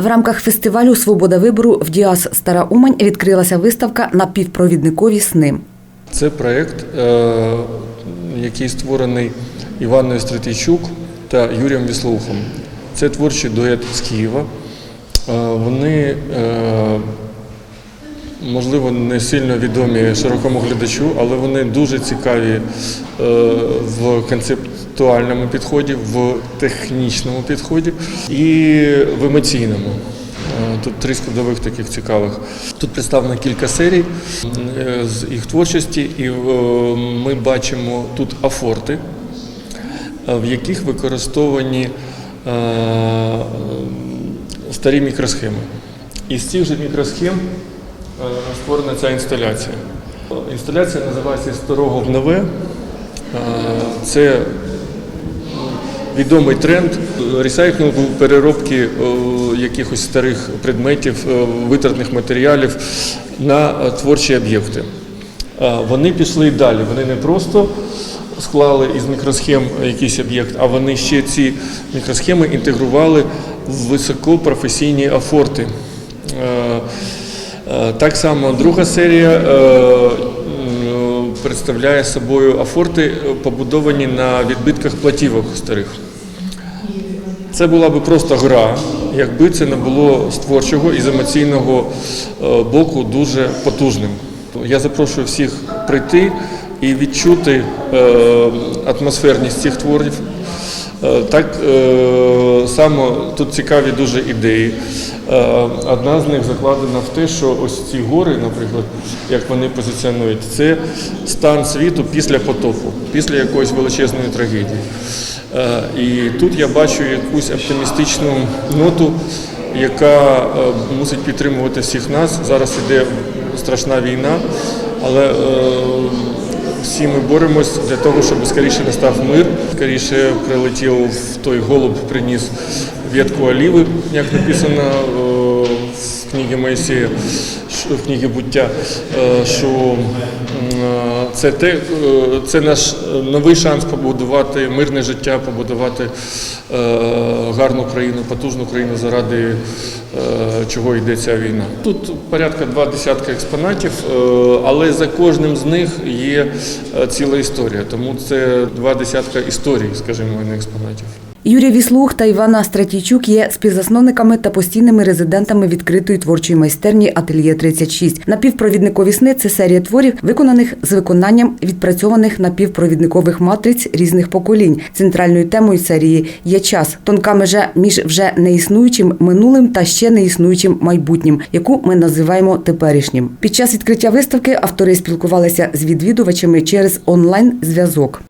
В рамках фестивалю Свобода вибору в Діас Стара Умань відкрилася виставка Напівпровідникові сни. Це проєкт, е, який створений Іваною Стретійчук та Юрієм Віслоухом. Це творчий дует з Києва. Е, Вони, е, можливо, не сильно відомі широкому глядачу, але вони дуже цікаві е, в концептуальному підході, в технічному підході і в емоційному. Е, Тут три складових таких цікавих. Тут представлено кілька серій е, з їх творчості, і ми бачимо тут афорти, в яких використовані старі мікросхеми. І з цих же мікросхем створена ця інсталяція. Інсталяція називається Старого в нове. Е, Це відомий тренд ресайклінгу, переробки е, якихось старих предметів, е, витратних матеріалів на е, творчі об'єкти. Е, Вони пішли далі. Вони не просто склали із мікросхем якийсь об'єкт, а вони ще ці мікросхеми інтегрували в високопрофесійні афорти. Е, е, Так само друга серія е, представляє собою афорти, е, побудовані на відбитках платівок старих. Це була би просто гра, якби це не було з творчого і з емоційного е, боку дуже потужним. Я запрошую всіх прийти і відчути е, атмосферність цих творів. Е, Так е, само тут цікаві дуже ідеї. Е, Одна з них закладена в те, що ось ці гори, наприклад, як вони позиціонують, це стан світу після потопу, після якоїсь величезної трагедії. І тут я бачу якусь оптимістичну ноту, яка мусить підтримувати всіх нас. Зараз іде страшна війна, але всі ми боремось для того, щоб скоріше настав мир, скоріше прилетів в той голуб, приніс ветку оліви, як написано е, в книгі Моїсея, що- в книгі буття, е, що е, це, те, е, це наш новий шанс побудувати мирне життя, побудувати е, гарну країну, потужну країну заради е, чого йде ця війна. Тут порядка два десятка експонатів, е, але за кожним з них є е, ціла історія. Тому це два десятка історій, скажімо, не експонатів. Юрій Віслух та Івана Стратійчук є співзасновниками та постійними резидентами відкритої творчої майстерні Ательє 36 Напівпровідникові сни це серія творів, виконаних з виконанням відпрацьованих напівпровідникових матриць різних поколінь. Центральною темою серії є час, тонка межа між вже неіснуючим минулим та ще неіснуючим майбутнім, яку ми називаємо теперішнім. Під час відкриття виставки автори спілкувалися з відвідувачами через онлайн зв'язок.